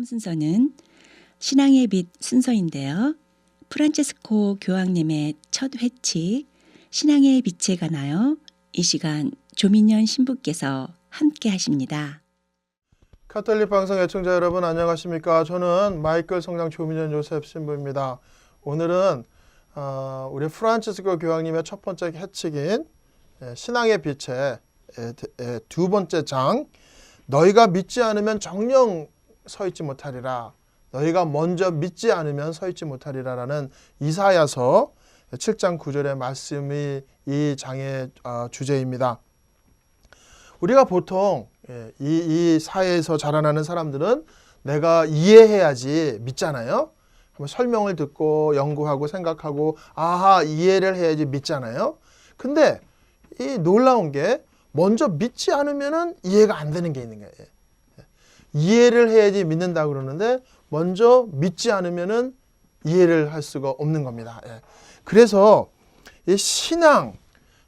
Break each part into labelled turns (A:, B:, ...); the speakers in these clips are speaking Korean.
A: 다음 순서는 신앙의 빛 순서인데요. 프란체스코 교황님의 첫 회칙 신앙의 빛에 관하여 이 시간 조민현 신부께서 함께 하십니다.
B: 카톨릭 방송 애청자 여러분 안녕하십니까? 저는 마이클 성당 조민현 요셉 신부입니다. 오늘은 어, 우리 프란치스코 교황님의 첫 번째 해칙인 예, 신앙의 빛의 두 번째 장 너희가 믿지 않으면 정령 서 있지 못하리라. 너희가 먼저 믿지 않으면 서 있지 못하리라라는 이사야서 7장 9절의 말씀이 이 장의 어, 주제입니다. 우리가 보통 예, 이, 이 사회에서 자라나는 사람들은 내가 이해해야지 믿잖아요. 설명을 듣고 연구하고 생각하고 아하 이해를 해야지 믿잖아요. 근데 이 놀라운 게 먼저 믿지 않으면은 이해가 안 되는 게 있는 거예요. 예. 이해를 해야지 믿는다 그러는데 먼저 믿지 않으면은 이해를 할 수가 없는 겁니다. 예. 그래서 이 신앙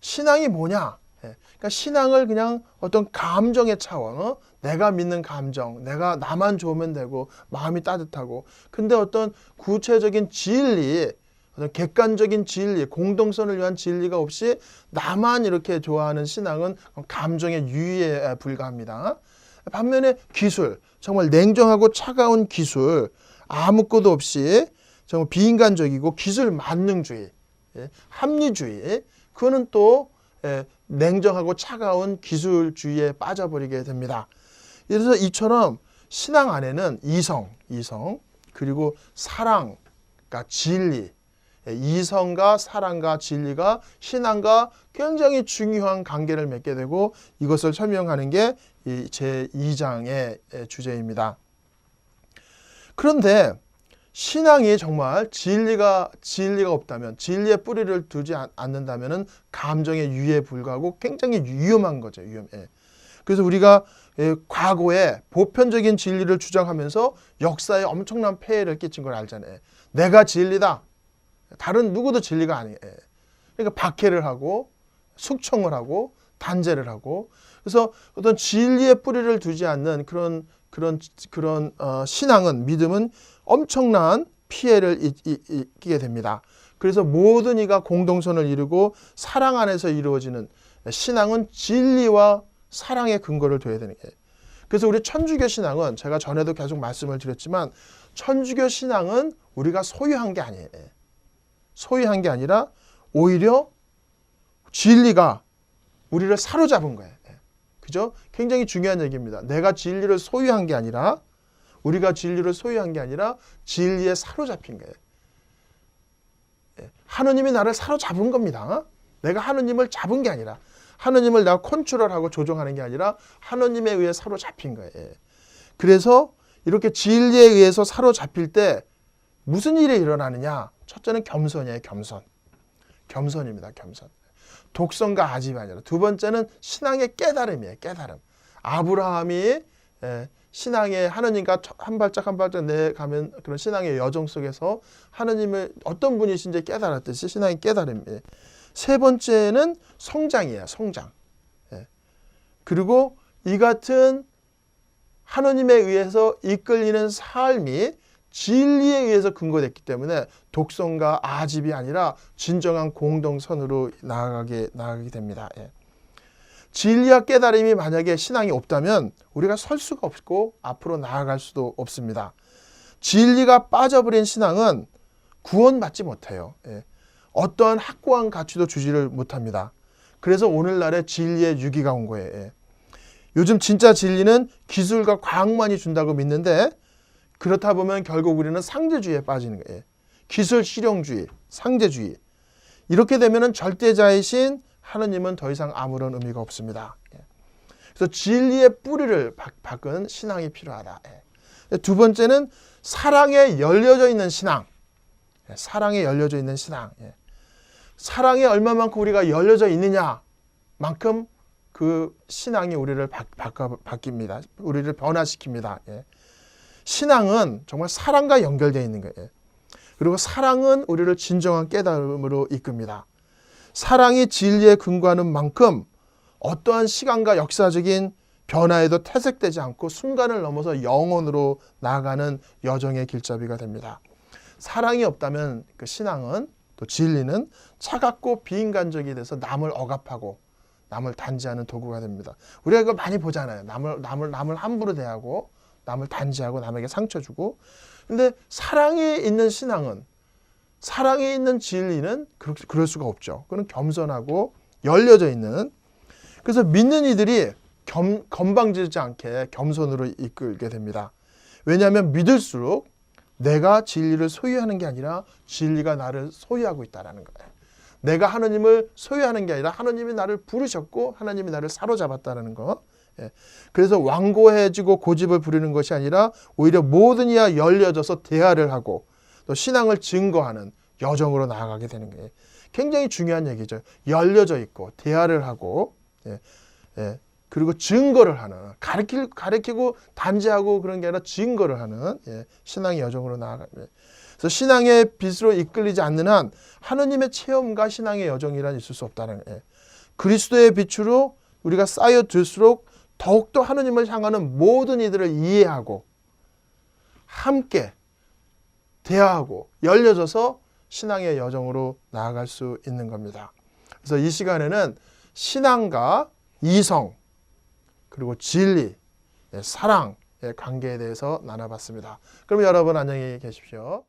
B: 신앙이 뭐냐? 예. 그러니까 신앙을 그냥 어떤 감정의 차원, 어? 내가 믿는 감정, 내가 나만 좋으면 되고 마음이 따뜻하고, 근데 어떤 구체적인 진리, 어떤 객관적인 진리, 공동선을 위한 진리가 없이 나만 이렇게 좋아하는 신앙은 감정의 유의에 불과합니다. 반면에 기술, 정말 냉정하고 차가운 기술, 아무것도 없이 정말 비인간적이고 기술 만능주의, 예, 합리주의, 그거는 또 예, 냉정하고 차가운 기술주의에 빠져버리게 됩니다. 그래서 이처럼 신앙 안에는 이성, 이성 그리고 사랑, 그러니까 진리, 예, 이성과 사랑과 진리가 신앙과 굉장히 중요한 관계를 맺게 되고 이것을 설명하는 게 제 2장의 주제입니다. 그런데 신앙이 정말 진리가 진리가 없다면 진리의 뿌리를 두지 않- 않는다면은 감정의 유예에 불과하고 굉장히 위험한 거죠. 위험해. 그래서 우리가 예, 과거에 보편적인 진리를 주장하면서 역사에 엄청난 폐해를 끼친 걸 알잖아요. 내가 진리다. 다른 누구도 진리가 아니에요. 그러니까 박해를 하고 숙청을 하고 단죄를 하고 그래서 어떤 진리의 뿌리를 두지 않는 그런 그런 그런 어, 신앙은 믿음은 엄청난 피해를 끼게 됩니다. 그래서 모든 이가 공동선을 이루고 사랑 안에서 이루어지는 신앙은 진리와 사랑의 근거를 둬야 되는 게. 그래서 우리 천주교 신앙은 제가 전에도 계속 말씀을 드렸지만 천주교 신앙은 우리가 소유한 게 아니에요. 소유한 게 아니라 오히려 진리가 우리를 사로잡은 거예요. 그죠? 굉장히 중요한 얘기입니다. 내가 진리를 소유한 게 아니라 우리가 진리를 소유한 게 아니라 진리에 사로잡힌 거예요. 예, 하느님이 나를 사로잡은 겁니다. 내가 하느님을 잡은 게 아니라 하느님을 내가 컨트롤하고 조종하는 게 아니라 하느님에 의해 사로잡힌 거예요. 그래서 이렇게 진리에 의해서 사로잡힐 때 무슨 일이 일어나느냐? 첫째는 겸손이에요, 겸손. 겸손입니다, 겸손. 독선과 아집이 아니라 두 번째는 신앙의 깨달음이에요, 깨달음. 아브라함이 예, 신앙의 하느님과 첫- 한 발짝 한 발짝 내가면 그런 신앙의 여정 속에서 하느님을 어떤 분이신지 깨달았듯이 신앙의 깨달음이에요. 세 번째는 성장이에요, 성장. 예. 그리고 이 같은 하느님에 의해서 이끌리는 삶이 진리에 의해서 근거됐기 때문에 독선과 아집이 아니라 진정한 공동선으로 나아가게 나아가게 됩니다. 예. 진리와 깨달음이 만약에 신앙이 없다면 우리가 설 수가 없고 앞으로 나아갈 수도 없습니다. 진리가 빠져버린 신앙은 구원받지 못해요. 예. 어떠한 확고한 가치도 주지를 못합니다. 그래서 오늘날의 진리의 유기가 온 거예요. 예. 요즘 진짜 진리는 기술과 과학만이 준다고 믿는데 그렇다 보면 결국 우리는 상대주의에 빠지는 거예요. 기술 실용주의, 상대주의. 이렇게 되면은 절대자이신 하느님은 더 이상 아무런 의미가 없습니다. 예. 그래서 진리의 뿌리를 박- 박은 신앙이 필요하다. 예. 두 번째는 사랑에 열려져 있는 신앙. 예, 사랑에 열려져 있는 신앙. 예. 사랑에 얼마만큼 우리가 열려져 있느냐만큼 그 신앙이 우리를 바, 바꿔, 바뀝니다. 우리를 변화시킵니다. 예. 신앙은 정말 사랑과 연결되어 있는 거예요. 그리고 사랑은 우리를 진정한 깨달음으로 이끕니다. 사랑이 진리에 근거하는 만큼 어떠한 시간과 역사적인 변화에도 퇴색되지 않고 순간을 넘어서 영원으로 나아가는 여정의 길잡이가 됩니다. 사랑이 없다면 그 신앙은 또 진리는 차갑고 비인간적이 돼서 남을 억압하고 남을 단지하는 도구가 됩니다. 우리가 이거 많이 보잖아요. 남을 남을 남을 함부로 대하고 남을 단지하고 남에게 상처 주고. 근데 사랑이 있는 신앙은 사랑이 있는 진리는 그럴, 수가 없죠. 그는 겸손하고 열려져 있는 그래서 믿는 이들이 겸, 건방지지 않게 겸손으로 이끌게 됩니다. 왜냐하면 믿을수록 내가 진리를 소유하는 게 아니라 진리가 나를 소유하고 있다라는 거예요. 내가 하나님을 소유하는 게 아니라 하나님이 나를 부르셨고 하나님이 나를 사로잡았다는 거. 예. 그래서 완고해지고 고집을 부리는 것이 아니라 오히려 모든 이와 열려져서 대화를 하고 또 신앙을 증거하는 여정으로 나아가게 되는 거예요. 굉장히 중요한 얘기죠. 열려져 있고 대화를 하고 예. 예. 그리고 증거를 하는 가르칠 가르치고 단지하고 그런 게 아니라 증거를 하는 예. 신앙의 여정으로 나아가. 예. 그래서 신앙의 빛으로 이끌리지 않는 한 하느님의 체험과 신앙의 여정이란 있을 수 없다는 거예요. 그리스도의 빛으로 우리가 쌓여 들수록 더욱더 하느님을 향하는 모든 이들을 이해하고 함께 대화하고 열려져서 신앙의 여정으로 나아갈 수 있는 겁니다. 그래서 이 시간에는 신앙과 이성 그리고 진리, 예, 사랑의 관계에 대해서 나눠봤습니다. 그럼 여러분 안녕히 계십시오.